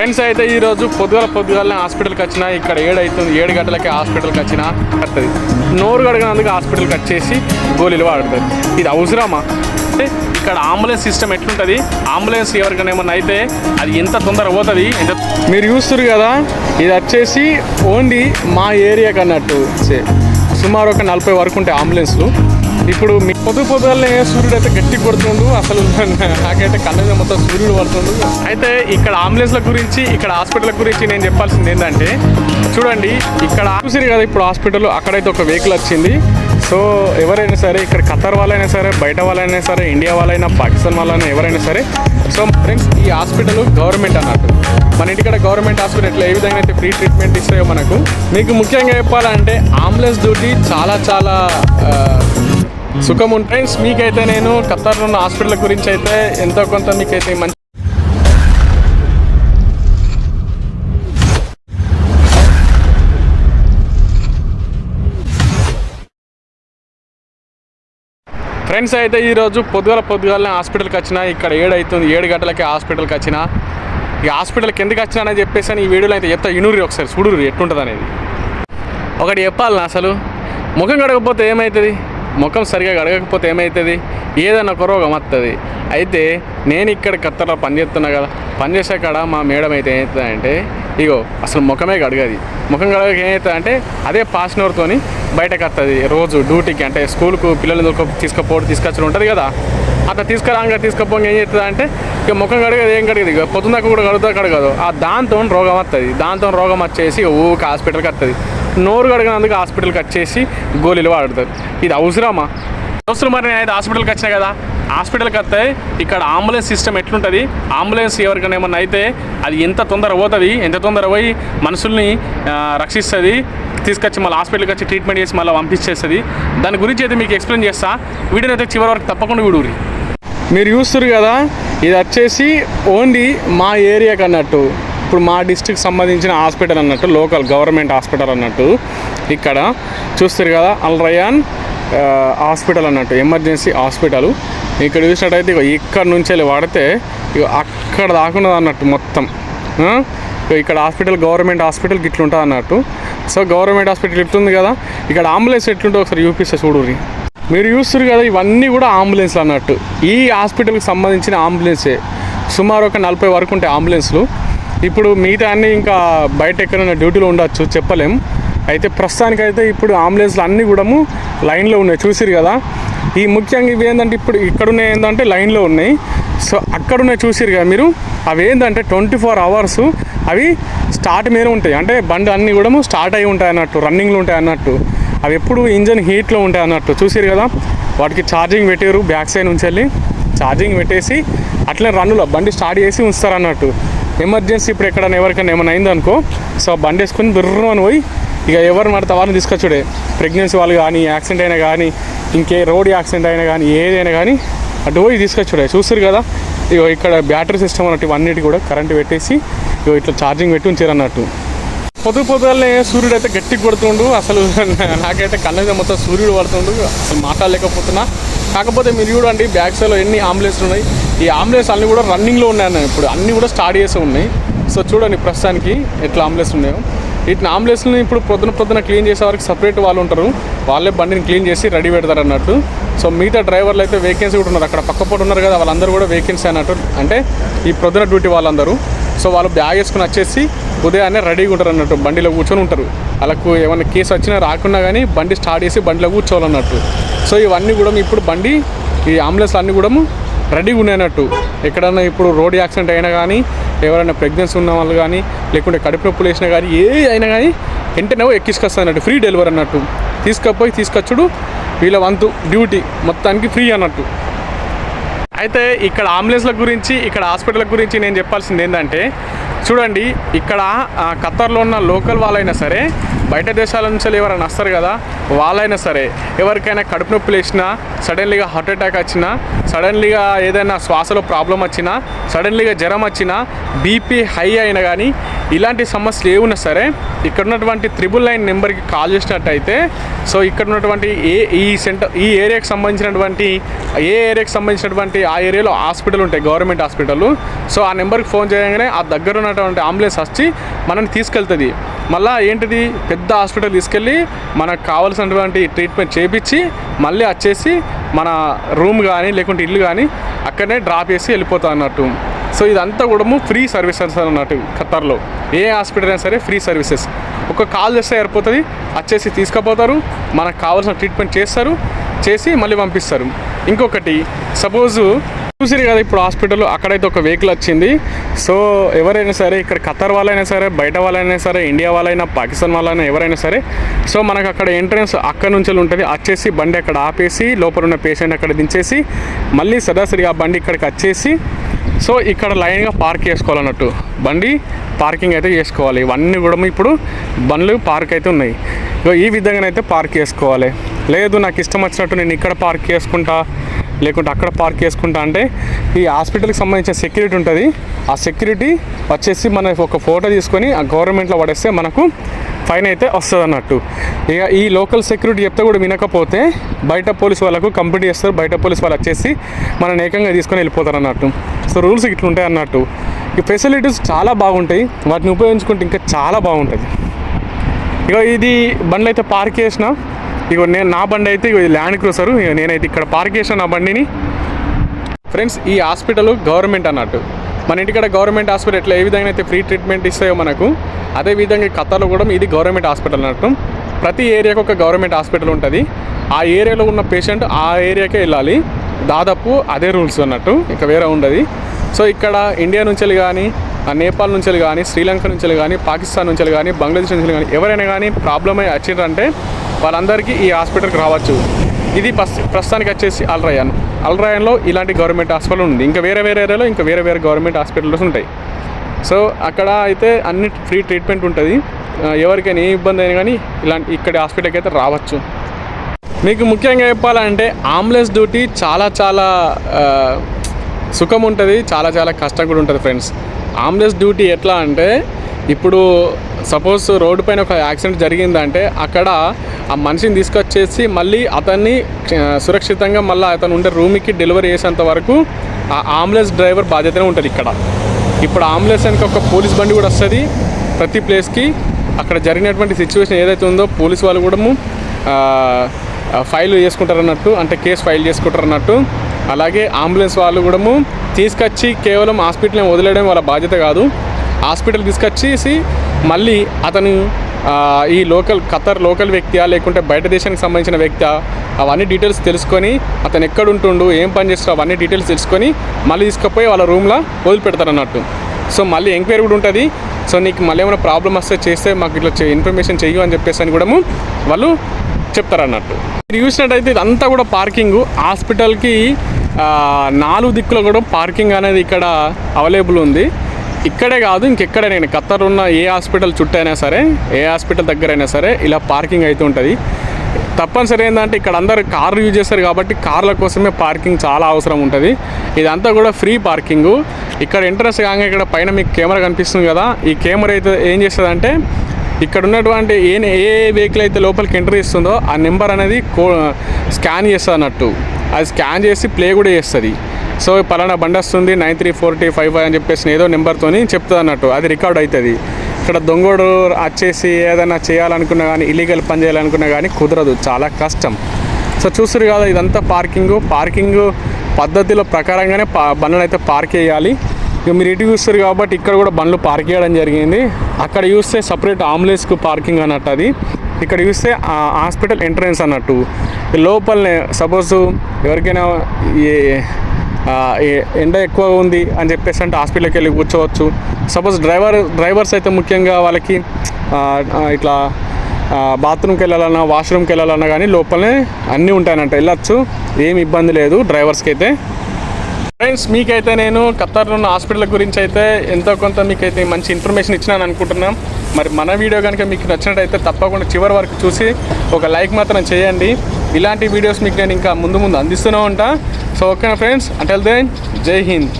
Friends అయితే ఈరోజు పొద్దుగల పొద్దుగాలనే హాస్పిటల్కి వచ్చిన ఇక్కడ ఏడైతుంది ఏడు గంటలకి హాస్పిటల్కి వచ్చిన వస్తుంది నోరు కడిగినందుకు హాస్పిటల్కి వచ్చేసి గోళీలు వాడుతుంది ఇది అవసరమా? అంటే ఇక్కడ అంబులెన్స్ సిస్టమ్ ఎట్లుంటుంది? అంబులెన్స్ ఎవరికైనా ఏమన్నా అయితే అది ఎంత తొందర పోతుంది? ఎంత మీరు చూస్తారు కదా ఇది వచ్చేసి ఓన్లీ మా ఏరియాకి అన్నట్టు సుమారు ఒక నలభై వరకు ఉంటాయి అంబులెన్స్లు. ఇప్పుడు మీ పొద్దు పొద్దుగాలనే సూర్యుడు అయితే గట్టి కొడుతుండు? అసలు నాకైతే కళ్ళ మొత్తం సూర్యుడు పడుతుండు. అయితే ఇక్కడ అంబులెన్స్ల గురించి ఇక్కడ హాస్పిటల్ గురించి నేను చెప్పాల్సింది ఏంటంటే చూడండి ఇక్కడ చూసిరు కదా ఇప్పుడు హాస్పిటల్ అక్కడైతే ఒక వెహికల్ వచ్చింది. సో ఎవరైనా సరే ఇక్కడ ఖతర్ వాళ్ళైనా సరే బయట వాళ్ళైనా సరే ఇండియా వాళ్ళైనా పాకిస్తాన్ వాళ్ళైనా ఎవరైనా సరే సో ఫ్రెండ్స్ ఈ హాస్పిటల్ గవర్నమెంట్ అన్నట్టు. మన ఇంటికడ గవర్నమెంట్ హాస్పిటల్ ఎట్లా ఏ విధంగా అయితే ఫ్రీ ట్రీట్మెంట్ ఇస్తాయో మనకు. మీకు ముఖ్యంగా చెప్పాలంటే అంబులెన్స్ డ్యూటీ చాలా చాలా సుఖం ఉంటుంది ఫ్రెండ్స్ మీకైతే నేను ఖతర్లో ఉన్న హాస్పిటల్ గురించి అయితే ఎంతో కొంత మీకైతే మంచి ఫ్రెండ్స్ అయితే ఈరోజు పొద్దుగల పొద్దుగాలనే హాస్పిటల్కి వచ్చిన ఇక్కడ ఏడు అవుతుంది ఏడు గంటలకి హాస్పిటల్కి వచ్చిన. ఈ హాస్పిటల్కి ఎందుకు వచ్చినానని చెప్పేసి ఈ వీడియోలో అయితే చెప్తా. ఇనురి ఒకసారి చూడుర్రి ఎట్టుంటుంది అనేది ఒకటి చెప్పాలి అసలు? ముఖం కడగకపోతే ఏమవుతుంది ముఖం సరిగా కడగకపోతే ఏమవుతుంది ఏదైనా ఒక రోగం వస్తుంది అయితే నేను ఇక్కడ కత్తలో పని చేస్తున్నా కదా పని చేసే కాడ మా మేడం అయితే ఏమవుతుందంటే ఇగో అసలు ముఖమే కడగది. ముఖం కడగక ఏమవుతుంది అంటే అదే పాసినోర్తో బయటకు వస్తుంది రోజు డ్యూటీకి అంటే స్కూల్కు పిల్లలు తీసుకుపోవడం తీసుకొచ్చి ఉంటుంది కదా. అట్లా తీసుకురాగా తీసుకుపోగా ఏం చేస్తుంది అంటే ఇక ముఖం కడగదు ఏం కడగదు. ఇక పొద్దున్నాక కూడా కడుగుతా కడగదు. ఆ దాంతో రోగం వస్తుంది దాంతో రోగం వచ్చేసి ఊరికి హాస్పిటల్కి వస్తుంది నోరు కడగనందుకు హాస్పిటల్కి వచ్చేసి గోళీలు వాడతారు. ఇది అవసరమా? అవసరం మరి నేను అయితే హాస్పిటల్కి వచ్చినా కదా. హాస్పిటల్కి వస్తే ఇక్కడ అంబులెన్స్ సిస్టమ్ ఎట్లుంటుంది? అంబులెన్స్ ఎవరికైనా ఏమన్నా అయితే అది ఎంత తొందర పోతుంది ఎంత తొందర పోయి మనుషుల్ని రక్షిస్తుంది తీసుకొచ్చి మళ్ళీ హాస్పిటల్కి వచ్చి ట్రీట్మెంట్ చేసి మళ్ళీ పంపించేస్తుంది. దాని గురించి అయితే మీకు ఎక్స్ప్లెయిన్ చేస్తా. వీడియోని అయితే చివరి వరకు తప్పకుండా విడుగురి మీరు చూస్తారు కదా ఇది వచ్చేసి ఓన్లీ మా ఏరియాకి అన్నట్టు ఇప్పుడు మా డిస్ట్రిక్ట్ సంబంధించిన హాస్పిటల్ అన్నట్టు లోకల్ గవర్నమెంట్ హాస్పిటల్ అన్నట్టు ఇక్కడ చూస్తారు కదా అల్ రయాన్ హాస్పిటల్ అన్నట్టు ఎమర్జెన్సీ హాస్పిటల్ ఇక్కడ చూసినట్టయితే ఇక ఇక్కడ నుంచి వెళ్ళి వాడితే ఇక అక్కడ దాకున్నది అన్నట్టు మొత్తం. ఇక్కడ హాస్పిటల్ గవర్నమెంట్ హాస్పిటల్ ఇట్లుంటుంది అన్నట్టు. సో గవర్నమెంట్ హాస్పిటల్ ఇట్లుంది కదా ఇక్కడ అంబులెన్స్ ఎట్లుంటుందో ఒకసారి చూపిస్తే చూడుర్రి. మీరు చూస్తారు కదా ఇవన్నీ కూడా అంబులెన్స్లు అన్నట్టు. ఈ హాస్పిటల్కి సంబంధించిన అంబులెన్సే సుమారు ఒక నలభై వరకు ఉంటాయి అంబులెన్స్లు ఇప్పుడు మిగతా అన్నీ ఇంకా బయట ఎక్కడైనా డ్యూటీలో ఉండొచ్చు చెప్పలేం. అయితే ప్రస్తుతానికైతే ఇప్పుడు అంబులెన్స్లు అన్నీ కూడా లైన్లో ఉన్నాయి చూసిరు కదా. ఈ ముఖ్యంగా ఇవి ఏంటంటే ఇప్పుడు ఇక్కడున్న ఏంటంటే లైన్లో ఉన్నాయి. సో అక్కడున్న చూసిరు కదా మీరు. అవి ఏంటంటే ట్వంటీ ఫోర్ అవర్స్ అవి స్టార్ట్ మీద ఉంటాయి. అంటే బండి అన్నీ కూడా స్టార్ట్ అయి ఉంటాయి అన్నట్టు రన్నింగ్లో ఉంటాయి అన్నట్టు. అవి ఎప్పుడు ఇంజన్ హీట్లో ఉంటాయి అన్నట్టు చూసిరు కదా. వాటికి ఛార్జింగ్ పెట్టారు బ్యాక్ సైడ్ నుంచి వెళ్ళి ఛార్జింగ్ పెట్టేసి అట్లనే రన్నులో బండి స్టార్ట్ చేసి ఉంచుతారు అన్నట్టు. ఎమర్జెన్సీ ఇప్పుడు ఎక్కడైనా ఎవరికైనా ఏమైనా అయిందనుకో సో బండి వేసుకొని బిర్రు అని పోయి ఇక ఎవరు పడితే వాళ్ళని తీసుకొచ్చుడే. ప్రెగ్నెన్సీ వాళ్ళు కానీ యాక్సిడెంట్ అయినా కానీ ఇంకే రోడ్ యాక్సిడెంట్ అయినా కానీ ఏదైనా కానీ అటు పోయి తీసుకొచ్చుడే. చూస్తారు కదా? ఇక ఇక్కడ బ్యాటరీ సిస్టమ్ అన్నట్టు ఇవన్నిటి కూడా కరెంట్ పెట్టేసి ఇగో ఇట్లా ఛార్జింగ్ పెట్టి ఉంచారు అన్నట్టు. పొద్దు పొద్దుగాలనే సూర్యుడు అయితే గట్టిగా కొడుతుండు. అసలు నాకైతే కళ్ళ మీద మొత్తం సూర్యుడు పడుతుండు. అసలు మాట్లాడలేకపోతున్నా. కాకపోతే మీరు చూడండి బ్యాక్ సైడ్లో ఎన్ని అంబులెన్స్లు ఉన్నాయి. ఈ అంబులెన్స్ అన్నీ కూడా రన్నింగ్లో ఉన్నాయి అన్న ఇప్పుడు అన్నీ కూడా స్టార్ట్ చేసి ఉన్నాయి. సో చూడండి ప్రస్తుతానికి ఎట్లా అంబులెన్స్ ఉన్నాయో. వీటిని అంబులెన్స్ని ఇప్పుడు పొద్దున పొద్దున క్లీన్ చేసే వరకు సపరేట్ వాళ్ళు ఉంటారు. వాళ్ళే బండిని క్లీన్ చేసి రెడీ పెడతారు అన్నట్టు. సో మిగతా డ్రైవర్లు అయితే వేకెన్సీ కూడా ఉన్నారు. అక్కడ పక్క ఉన్నారు కదా వాళ్ళందరూ కూడా వేకెన్సీ అన్నట్టు. అంటే ఈ ప్రొద్దున డ్యూటీ వాళ్ళందరూ. సో వాళ్ళు బ్యాగ్ వేసుకుని వచ్చేసి ఉదయాన్నే రెడీగా ఉంటారు అన్నట్టు. బండిలో కూర్చొని ఉంటారు. వాళ్ళకు ఏమైనా కేసు వచ్చినా రాకున్నా కానీ బండి స్టార్ట్ చేసి బండిలో కూర్చోవాలన్నట్టు. సో ఇవన్నీ కూడా ఇప్పుడు బండి ఈ అంబులెన్స్ అన్నీ కూడా రెడీగా ఉన్నాయి అన్నట్టు ఎక్కడన్నా ఇప్పుడు రోడ్ యాక్సిడెంట్ అయినా కానీ ఎవరైనా ప్రెగ్నెన్సీ ఉన్న వాళ్ళు కానీ లేకుంటే కడుపు నొప్పులు వేసినా కానీ ఏ అయినా కానీ వెంటనే ఎక్కించుకొస్తా అన్నట్టు ఫ్రీ డెలివరీ అన్నట్టు. తీసుకపోయి తీసుకొచ్చుడు వీళ్ళ వంతు డ్యూటీ మొత్తానికి ఫ్రీ అన్నట్టు. అయితే ఇక్కడ అంబులెన్స్ల గురించి ఇక్కడ హాస్పిటల్ గురించి నేను చెప్పాల్సింది ఏంటంటే చూడండి ఇక్కడ ఆ, ఖత్తర్లో ఉన్న లోకల్ వాళ్ళైనా సరే బయట దేశాల నుంచి ఎవరైనా వస్తారు కదా వాళ్ళైనా సరే ఎవరికైనా కడుపు నొప్పి లేచినా సడన్లీగా హార్ట్ అటాక్ వచ్చినా సడన్లీగా ఏదైనా శ్వాసలో ప్రాబ్లం వచ్చినా సడన్లీగా జ్వరం వచ్చినా బీపీ హై అయినా కానీ ఇలాంటి సమస్యలు ఏమున్నా సరే ఇక్కడ ఉన్నటువంటి త్రిబుల్ నైన్ నెంబర్కి కాల్ చేసినట్టయితే సో ఇక్కడ ఉన్నటువంటి ఏ ఈ సెంటర్ ఈ ఏరియాకి సంబంధించినటువంటి ఏ ఏరియాకి సంబంధించినటువంటి ఆ ఏరియాలో హాస్పిటల్ ఉంటాయి గవర్నమెంట్ హాస్పిటల్. సో ఆ నెంబర్కి ఫోన్ చేయగానే ఆ దగ్గర ఉన్న ఉన్నటువంటి అంబులెన్స్ వచ్చి మనల్ని తీసుకెళ్తుంది. మళ్ళీ ఏంటిది? పెద్ద హాస్పిటల్ తీసుకెళ్ళి మనకు కావాల్సినటువంటి ట్రీట్మెంట్ చేపించి మళ్ళీ వచ్చేసి మన రూమ్ కానీ లేకుంటే ఇల్లు కానీ అక్కడనే డ్రాప్ చేసి వెళ్ళిపోతా అన్నట్టు. సో ఇదంతా కూడా ఫ్రీ సర్వీసెస్ అన్నట్టు ఖత్తర్లో ఏ హాస్పిటల్ అయినా సరే ఫ్రీ సర్వీసెస్. ఒక కాల్ చేస్తే సరిపోతుంది వచ్చేసి తీసుకుపోతారు మనకు కావాల్సిన ట్రీట్మెంట్ చేస్తారు చేసి మళ్ళీ పంపిస్తారు. ఇంకొకటి సపోజు చూసిరు కదా ఇప్పుడు హాస్పిటల్ అక్కడైతే ఒక వెహికల్ వచ్చింది. సో ఎవరైనా సరే ఇక్కడ ఖతర్ వాళ్ళైనా సరే బయట వాళ్ళైనా సరే ఇండియా వాళ్ళైనా పాకిస్తాన్ వాళ్ళైనా ఎవరైనా సరే సో మనకు అక్కడ ఎంట్రన్స్ అక్కడ నుంచి ఉంటుంది. వచ్చేసి బండి అక్కడ ఆపేసి లోపల ఉన్న పేషెంట్ అక్కడ దించేసి మళ్ళీ సరాసరిగా ఆ బండి ఇక్కడికి వచ్చేసి సో ఇక్కడ లైన్గా పార్క్ చేసుకోవాలన్నట్టు. బండి పార్కింగ్ అయితే చేసుకోవాలి. ఇవన్నీ కూడా ఇప్పుడు బండ్లు పార్క్ అయితే ఉన్నాయి. ఈ విధంగానైతే పార్క్ చేసుకోవాలి. లేదు నాకు ఇష్టం వచ్చినట్టు నేను ఇక్కడ పార్క్ చేసుకుంటా. లేకుంటే అక్కడ పార్క్ చేసుకుంటా అంటే ఈ హాస్పిటల్కి సంబంధించిన సెక్యూరిటీ ఉంటుంది. ఆ సెక్యూరిటీ వచ్చేసి మన ఒక ఫోటో తీసుకొని ఆ గవర్నమెంట్లో పడేస్తే మనకు ఫైన్ అయితే వస్తుంది అన్నట్టు. ఇక ఈ లోకల్ సెక్యూరిటీ చెప్తే కూడా వినకపోతే బయట పోలీస్ వాళ్ళకు కంప్లీట్ చేస్తారు. బయట పోలీస్ వాళ్ళు వచ్చేసి మనం ఏకంగా తీసుకొని వెళ్ళిపోతారు అన్నట్టు. సో రూల్స్ ఇట్లుంటాయి అన్నట్టు. ఈ ఫెసిలిటీస్ చాలా బాగుంటాయి. వాటిని ఉపయోగించుకుంటే ఇంకా చాలా బాగుంటుంది. ఇక ఇది బండ్లు అయితే పార్క్ చేసిన ఇక నేను నా బండి అయితే ఇది ల్యాండ్ క్రూసరు నేనైతే ఇక్కడ పార్క్ చేసిన నా బండిని. ఫ్రెండ్స్ ఈ హాస్పిటల్ గవర్నమెంట్ అన్నట్టు. మన ఇంటికాడ గవర్నమెంట్ హాస్పిటల్ ఎట్లా ఏ విధంగా అయితే ఫ్రీ ట్రీట్మెంట్ ఇస్తాయో మనకు అదే విధంగా ఈ కూడా ఇది గవర్నమెంట్ హాస్పిటల్ అన్నట్టు. ప్రతి ఏరియాకు ఒక గవర్నమెంట్ హాస్పిటల్ ఉంటుంది. ఆ ఏరియాలో ఉన్న పేషెంట్ ఆ ఏరియాకే వెళ్ళాలి. దాదాపు అదే రూల్స్ అన్నట్టు ఇంకా వేరే ఉండదు. సో ఇక్కడ ఇండియా నుంచి కానీ నేపాల్ నుంచి కానీ శ్రీలంక నుంచి కానీ పాకిస్తాన్ నుంచి కానీ బంగ్లాదేశ్ నుంచి కానీ ఎవరైనా కానీ ప్రాబ్లమ్ అయ్యి వచ్చిందంటే వాళ్ళందరికీ ఈ హాస్పిటల్కి రావచ్చు. ఇది ప్రస్ ప్రస్తుతానికి వచ్చేసి అల్రాయన్ అల్రాయన్లో ఇలాంటి గవర్నమెంట్ హాస్పిటల్ ఉంది. ఇంకా వేరే వేరే ఏరియాలో ఇంకా వేరే వేరే గవర్నమెంట్ హాస్పిటల్స్ ఉంటాయి. సో అక్కడ అయితే అన్ని ఫ్రీ ట్రీట్మెంట్ ఉంటుంది. ఎవరికైనా ఏ ఇబ్బంది అయినా కానీ ఇలాంటి ఇక్కడ హాస్పిటల్కి అయితే రావచ్చు. మీకు ముఖ్యంగా చెప్పాలంటే అంబులెన్స్ డ్యూటీ చాలా చాలా సుఖం ఉంటుంది. చాలా చాలా కష్టం కూడా ఉంటుంది ఫ్రెండ్స్. అంబులెన్స్ డ్యూటీ ఎట్లా అంటే ఇప్పుడు సపోజ్ రోడ్డు పైన ఒక యాక్సిడెంట్ జరిగిందంటే అక్కడ ఆ మనిషిని తీసుకొచ్చేసి మళ్ళీ అతన్ని సురక్షితంగా మళ్ళీ అతను ఉండే రూమ్కి డెలివరీ చేసేంత వరకు ఆ అంబులెన్స్ డ్రైవర్ బాధ్యతనే ఉంటుంది ఇక్కడ. ఇప్పుడు అంబులెన్స్ వెనక ఒక పోలీస్ బండి కూడా వస్తుంది. ప్రతి ప్లేస్కి అక్కడ జరిగినటువంటి సిచ్యువేషన్ ఏదైతే ఉందో పోలీస్ వాళ్ళు కూడా ఫైల్ చేసుకుంటారు అన్నట్టు అంటే కేసు ఫైల్ చేసుకుంటారు అన్నట్టు అలాగే అంబులెన్స్ వాళ్ళు కూడా తీసుకొచ్చి కేవలం హాస్పిటల్ని వదిలేయడం వాళ్ళ బాధ్యత కాదు. హాస్పిటల్ తీసుకొచ్చేసి మళ్ళీ అతను ఈ లోకల్ ఖతర్ లోకల్ వ్యక్తియా లేకుంటే బయట దేశానికి సంబంధించిన వ్యక్తి అవన్నీ డీటెయిల్స్ తెలుసుకొని అతను ఎక్కడుంటుండు ఏం పని చేస్తాడు అవన్నీ డీటెయిల్స్ తెలుసుకొని మళ్ళీ తీసుకుపోయి వాళ్ళ రూమ్లో వదిలిపెడతారు అన్నట్టు సో మళ్ళీ ఎంక్వైరీ కూడా ఉంటుంది. సో నీకు మళ్ళీ ఏమైనా ప్రాబ్లమ్ వస్తే చేస్తే మాకు ఇట్లా ఇన్ఫర్మేషన్ చెయ్యు అని చెప్పేసి అని కూడా వాళ్ళు చెప్తారు అన్నట్టు మీరు చూసినట్టయితే ఇదంతా కూడా పార్కింగ్ హాస్పిటల్కి నాలుగు దిక్కులో కూడా పార్కింగ్ అనేది ఇక్కడ అవైలబుల్ ఉంది. ఇక్కడే కాదు ఇంకెక్కడైనా ఖత్తర్ ఉన్న ఏ హాస్పిటల్ చుట్టూ అయినా సరే ఏ హాస్పిటల్ దగ్గర అయినా సరే ఇలా పార్కింగ్ అయితే ఉంటుంది. తప్పనిసరి ఏంటంటే ఇక్కడ అందరు కార్లు యూజ్ చేస్తారు కాబట్టి కార్ల కోసమే పార్కింగ్ చాలా అవసరం ఉంటుంది. ఇదంతా కూడా ఫ్రీ పార్కింగ్. ఇక్కడ ఇంట్రెస్ట్ కాగా ఇక్కడ పైన మీకు కెమెరా కనిపిస్తుంది కదా ఈ కెమెరా అయితే ఏం చేస్తుందంటే ఇక్కడ ఉన్నటువంటి ఏ ఏ వెహికల్ అయితే లోపలికి ఎంటర్ ఇస్తుందో ఆ నెంబర్ అనేది కో స్కాన్ చేస్తుంది అన్నట్టు అది స్కాన్ చేసి ప్లే కూడా చేస్తుంది. సో పలానా బండి వస్తుంది nine three forty five five అని చెప్పేసి ఏదో నెంబర్తోని చెప్తుంది అన్నట్టు. అది రికార్డ్ అవుతుంది ఇక్కడ దొంగోడు వచ్చేసి ఏదైనా చేయాలనుకున్నా కానీ ఇల్లీగల్ పని చేయాలనుకున్నా కానీ కుదరదు. చాలా కష్టం. సో చూస్తారు కదా ఇదంతా పార్కింగ్ పార్కింగ్ పద్ధతిలో ప్రకారంగానే పా బండ్లను అయితే పార్క్ చేయాలి. ఇక మీరు ఇటు చూస్తారు కాబట్టి ఇక్కడ కూడా బండ్లు పార్క్ చేయడం జరిగింది. అక్కడ చూస్తే సపరేట్ ఆంబులెన్స్కు పార్కింగ్ అన్నట్టు అది. ఇక్కడ చూస్తే ఆ హాస్పిటల్ ఎంట్రన్స్ అన్నట్టు. లోపలనే సపోజ్ ఎవరికైనా ఏ- ఎండ ఎక్కువ ఉంది అని చెప్పేసి అంటే హాస్పిటల్కి వెళ్ళి కూర్చోవచ్చు. సపోజ్ డ్రైవర్ డ్రైవర్స్ అయితే ముఖ్యంగా వాళ్ళకి ఇట్లా బాత్రూమ్కి వెళ్ళాలన్నా వాష్రూమ్కి వెళ్ళాలన్నా కానీ లోపలనే అన్నీ ఉంటాయనంట. వెళ్ళచ్చు ఏం ఇబ్బంది లేదు డ్రైవర్స్కి అయితే ఫ్రెండ్స్ మీకైతే నేను ఖత్తర్లో ఉన్న హాస్పిటల్ గురించి అయితే ఎంతో కొంత మీకైతే మంచి ఇన్ఫర్మేషన్ ఇచ్చినాను అనుకుంటున్నాం. మరి మన వీడియో కనుక మీకు నచ్చినట్టయితే తప్పకుండా చివరి వరకు చూసి ఒక లైక్ మాత్రం చేయండి. ఇలాంటి వీడియోస్ మీకు నేను ఇంకా ముందు ముందు అందిస్తూనే ఉంటా. So okay friends? Until then జై హింద్.